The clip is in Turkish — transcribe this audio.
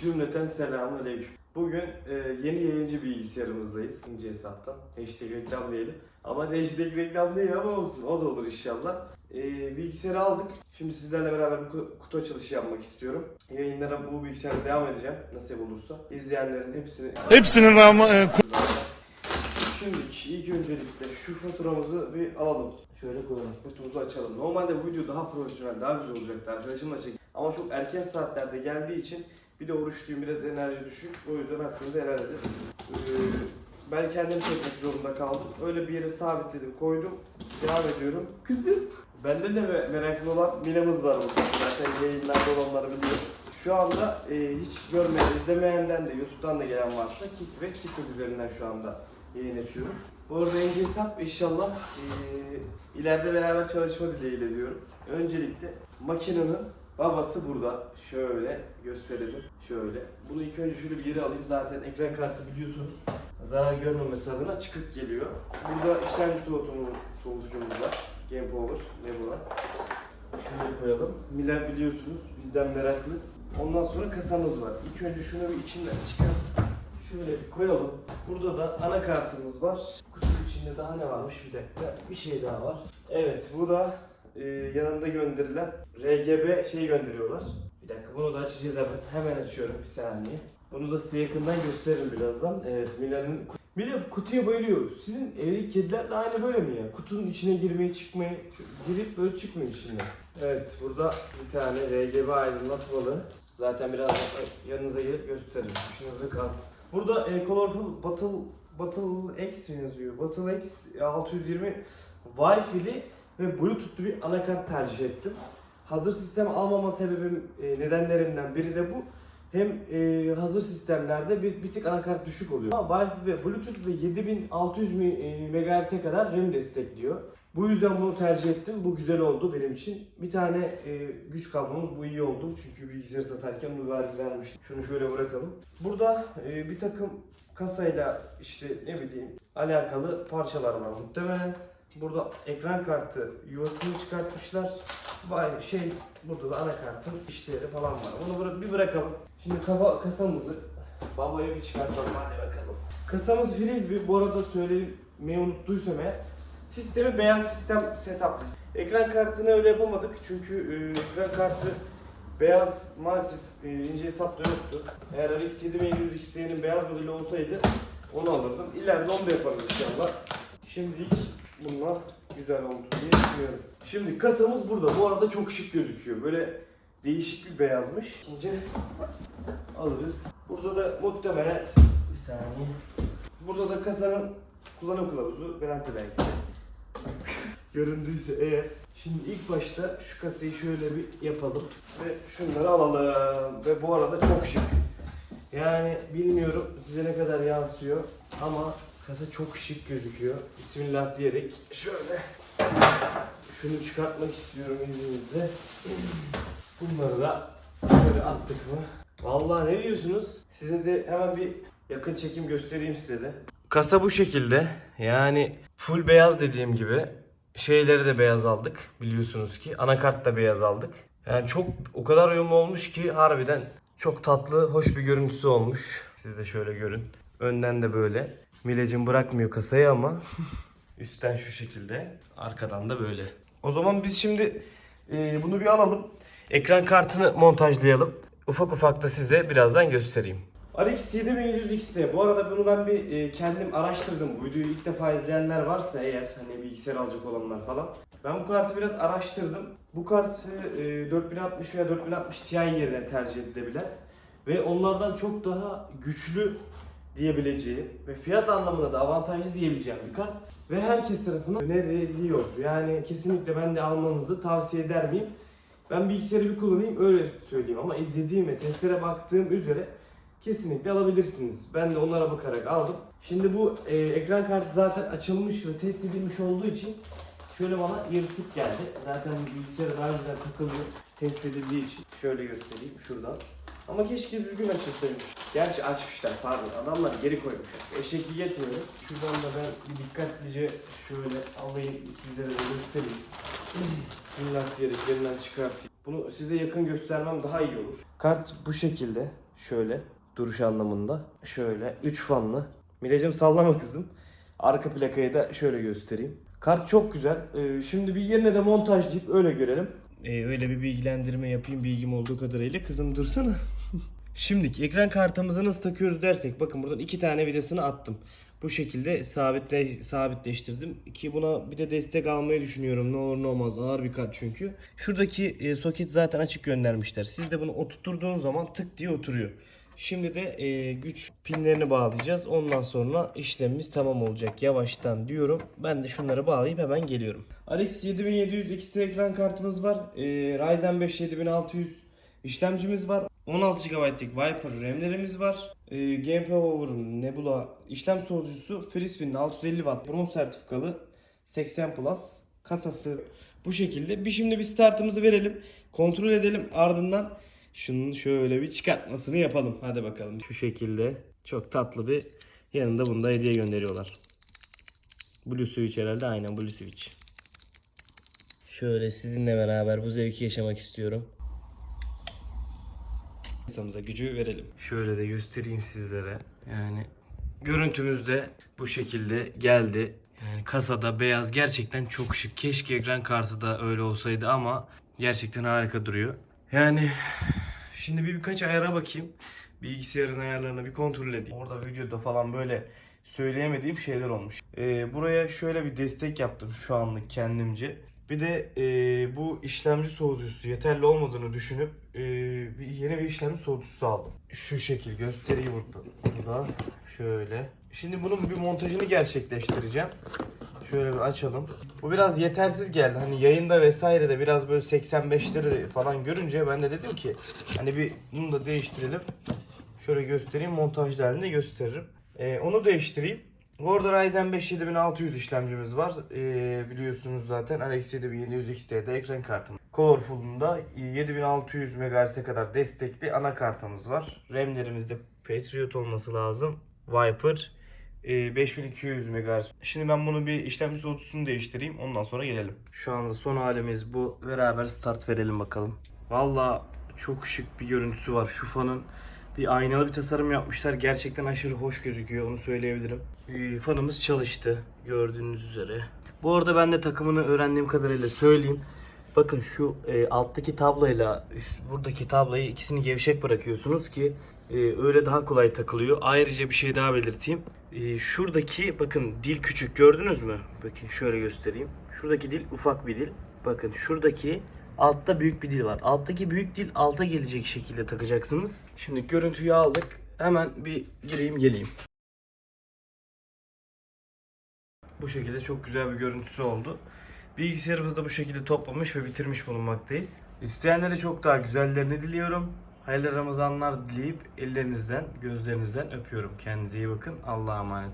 Cümleten selamun aleyküm. Bugün e, yeni yayıncı bilgisayarımızdayız. İnce hesaptan. Hashtag reklam diyelim. Ama hashtag reklam değil ama olsun. O da olur inşallah. E, bilgisayarı aldık. Şimdi sizlerle beraber bir ku- kutu açılışı yapmak istiyorum. Yayınlara bu bilgisayarda devam edeceğim. Nasip olursa. İzleyenlerin hepsini... Hepsinin rağmen Şimdi ilk öncelikle şu faturamızı bir alalım. Şöyle koyalım. Kutumuzu açalım. Normalde bu video daha profesyonel, daha güzel olacaktı. Arkadaşımla çek. Ama çok erken saatlerde geldiği için bir de oruçluyum, biraz enerji düşük. O yüzden hakkınızı helal edin. Ee, ben kendim çekmek zorunda kaldım. Öyle bir yere sabitledim, koydum. Devam ediyorum. Kızım. Bende de me- meraklı olan Mila'mız var burada. Zaten yayınlarda olanları biliyor. Şu anda e, hiç görmeyen, izlemeyenden de YouTube'dan da gelen varsa Kik ve TikTok üzerinden şu anda yayın açıyorum. Bu arada Engin Hesap inşallah e, ileride beraber çalışma dileğiyle diyorum. Öncelikle makinenin babası burada. Şöyle gösterelim. Şöyle. Bunu ilk önce şöyle bir yere alayım. Zaten ekran kartı biliyorsunuz. Zarar görmemesi adına çıkık geliyor. Burada işlemci soğutumuz, soğutucumuz var. Game Power, Nebula. Şöyle koyalım. Miller biliyorsunuz bizden meraklı. Ondan sonra kasamız var. İlk önce şunu bir içinden çıkart. Şöyle bir koyalım. Burada da anakartımız var. Kutunun içinde daha ne varmış bir dakika. Bir şey daha var. Evet bu da e, yanında gönderilen RGB şey gönderiyorlar. Bir dakika bunu da açacağız hemen. Hemen açıyorum bir saniye. Bunu da size yakından gösteririm birazdan. Evet Milan'ın Mila kutuya bayılıyor. Sizin evdeki kediler de aynı böyle mi ya? Kutunun içine girmeyi çıkmayı, girip böyle çıkmıyor içinden. Evet burada bir tane RGB aydınlatmalı. Zaten biraz yanınıza gelip gösteririm. Düşünüzde kalsın. Burada e, Colorful Battle Battle X yazıyor? Battle X 620 Wi-Fi'li ve Bluetooth'lu bir anakart tercih ettim. Hazır sistem almama sebebim e, nedenlerimden biri de bu. Hem e, hazır sistemlerde bir, bir tık anakart düşük oluyor. Ama Wi-Fi ve Bluetooth ve 7600 mi- e, MHz'e kadar RAM destekliyor. Bu yüzden bunu tercih ettim. Bu güzel oldu benim için. Bir tane e, güç kablomuz bu iyi oldu. Çünkü bilgisayarı satarken bunu ver, vermiştim. Şunu şöyle bırakalım. Burada e, bir takım kasayla işte ne bileyim alakalı parçalar var muhtemelen. Burada ekran kartı yuvasını çıkartmışlar. Vay şey burada da anakartın işleri falan var. Onu bıra- bir bırakalım. Şimdi kafa kasamızı babaya bir çıkartalım hadi bakalım. Kasamız Frisbee bu arada söylemeyi unuttuysam eğer sistemi beyaz sistem setup. Ekran kartını öyle yapamadık çünkü e, ekran kartı beyaz maalesef e, ince hesapta yoktu. Eğer RX 7100 XT'nin beyaz modeli olsaydı onu alırdım. İleride onu da yaparız inşallah. Şimdilik bunlar güzel oldu diye düşünüyorum. Şimdi kasamız burada. Bu arada çok şık gözüküyor. Böyle değişik bir beyazmış. İnce alırız. Burada da muhtemelen bir saniye. Burada da kasanın kullanım kılavuzu, garanti belgesi. Göründüyse eğer. Şimdi ilk başta şu kasayı şöyle bir yapalım ve şunları alalım. Ve bu arada çok şık. Yani bilmiyorum size ne kadar yansıyor ama kasa çok şık gözüküyor. Bismillah diyerek şöyle şunu çıkartmak istiyorum izninizle. Bunları da şöyle attık mı? Vallahi ne diyorsunuz? Size de hemen bir yakın çekim göstereyim size de. Kasa bu şekilde. Yani full beyaz dediğim gibi. Şeyleri de beyaz aldık biliyorsunuz ki. Anakart da beyaz aldık. Yani çok o kadar uyumlu olmuş ki harbiden çok tatlı, hoş bir görüntüsü olmuş. Siz de şöyle görün. Önden de böyle. Milecim bırakmıyor kasayı ama üstten şu şekilde, arkadan da böyle. O zaman biz şimdi e, bunu bir alalım. Ekran kartını montajlayalım. Ufak ufak da size birazdan göstereyim. RX 7100 XT. Bu arada bunu ben bir e, kendim araştırdım. Bu videoyu ilk defa izleyenler varsa eğer hani bilgisayar alacak olanlar falan. Ben bu kartı biraz araştırdım. Bu kartı e, 4060 veya 4060 Ti yerine tercih edilebilen ve onlardan çok daha güçlü diyebileceğim ve fiyat anlamında da avantajlı diyebileceğim bir kart ve herkes tarafından öneriliyor. Yani kesinlikle ben de almanızı tavsiye eder miyim? Ben bilgisayarı bir kullanayım öyle söyleyeyim ama izlediğim ve testlere baktığım üzere kesinlikle alabilirsiniz. Ben de onlara bakarak aldım. Şimdi bu e, ekran kartı zaten açılmış ve test edilmiş olduğu için şöyle bana yırtık geldi. Zaten bilgisayara daha önceden takılıyor test edildiği için. Şöyle göstereyim şuradan. Ama keşke düzgün açılsaymış. Gerçi açmışlar pardon. Adamlar geri koymuşlar. Eşeklik yetmiyor. Şuradan da ben dikkatlice şöyle alayım sizlere de göstereyim. Bismillah diyerek yerinden çıkartayım. Bunu size yakın göstermem daha iyi olur. Kart bu şekilde. Şöyle duruş anlamında. Şöyle 3 fanlı. Miracım sallama kızım. Arka plakayı da şöyle göstereyim. Kart çok güzel. Ee, şimdi bir yerine de montajlayıp öyle görelim. Ee, öyle bir bilgilendirme yapayım bilgim olduğu kadarıyla. Kızım dursana. Şimdiki ekran kartımızı nasıl takıyoruz dersek bakın buradan iki tane vidasını attım. Bu şekilde sabitle, sabitleştirdim. Ki buna bir de destek almayı düşünüyorum. Ne olur ne olmaz ağır bir kart çünkü. Şuradaki e, soket zaten açık göndermişler. Siz de bunu oturtturduğunuz zaman tık diye oturuyor. Şimdi de e, güç pinlerini bağlayacağız. Ondan sonra işlemimiz tamam olacak. Yavaştan diyorum. Ben de şunları bağlayıp hemen geliyorum. RX 7700 XT ekran kartımız var. E, Ryzen 5 7600 işlemcimiz var. 16 GB'lık Viper RAM'lerimiz var. E, Game Power Nebula işlem soğutucusu Frisbee'nin 650 Watt bronz sertifikalı 80 Plus kasası bu şekilde. Bir şimdi bir startımızı verelim. Kontrol edelim. Ardından şunun şöyle bir çıkartmasını yapalım. Hadi bakalım. Şu şekilde çok tatlı bir yanında bunu da hediye gönderiyorlar. Blue Switch herhalde. Aynen Blue Switch. Şöyle sizinle beraber bu zevki yaşamak istiyorum. Masamıza gücü verelim. Şöyle de göstereyim sizlere. Yani görüntümüz de bu şekilde geldi. Yani kasada beyaz gerçekten çok şık. Keşke ekran kartı da öyle olsaydı ama gerçekten harika duruyor. Yani şimdi bir birkaç ayara bakayım. Bilgisayarın ayarlarını bir kontrol edeyim. Orada videoda falan böyle söyleyemediğim şeyler olmuş. Ee, buraya şöyle bir destek yaptım şu anlık kendimce. Bir de e, bu işlemci soğutucusu yeterli olmadığını düşünüp e, bir yeni bir işlemci soğutucusu aldım. Şu şekil göstereyim burada. Burada şöyle. Şimdi bunun bir montajını gerçekleştireceğim. Şöyle bir açalım. Bu biraz yetersiz geldi. Hani yayında vesaire de biraz böyle 85'leri falan görünce ben de dedim ki hani bir bunu da değiştirelim. Şöyle göstereyim montajlı halinde gösteririm. Ee, onu değiştireyim. Bu Ryzen 5 7600 işlemcimiz var. Ee, biliyorsunuz zaten RX 7700 XT'de ekran kartım. Colorful'unda 7600 MHz'e kadar destekli anakartımız var. RAM'lerimizde Patriot olması lazım. Viper e, 5200 MHz. Şimdi ben bunu bir işlemci soğutucusunu değiştireyim. Ondan sonra gelelim. Şu anda son halimiz bu. Beraber start verelim bakalım. Valla çok şık bir görüntüsü var. Şu fanın bir aynalı bir tasarım yapmışlar. Gerçekten aşırı hoş gözüküyor. Onu söyleyebilirim. Ee, Fanımız çalıştı. Gördüğünüz üzere. Bu arada ben de takımını öğrendiğim kadarıyla söyleyeyim. Bakın şu e, alttaki tablayla üst, buradaki tablayı ikisini gevşek bırakıyorsunuz ki e, öyle daha kolay takılıyor. Ayrıca bir şey daha belirteyim. E, şuradaki bakın dil küçük gördünüz mü? Bakın şöyle göstereyim. Şuradaki dil ufak bir dil. Bakın şuradaki altta büyük bir dil var. Alttaki büyük dil alta gelecek şekilde takacaksınız. Şimdi görüntüyü aldık. Hemen bir gireyim geleyim. Bu şekilde çok güzel bir görüntüsü oldu. Bilgisayarımızı da bu şekilde toplamış ve bitirmiş bulunmaktayız. İsteyenlere çok daha güzellerini diliyorum. Hayırlı Ramazanlar dileyip ellerinizden, gözlerinizden öpüyorum. Kendinize iyi bakın. Allah'a emanet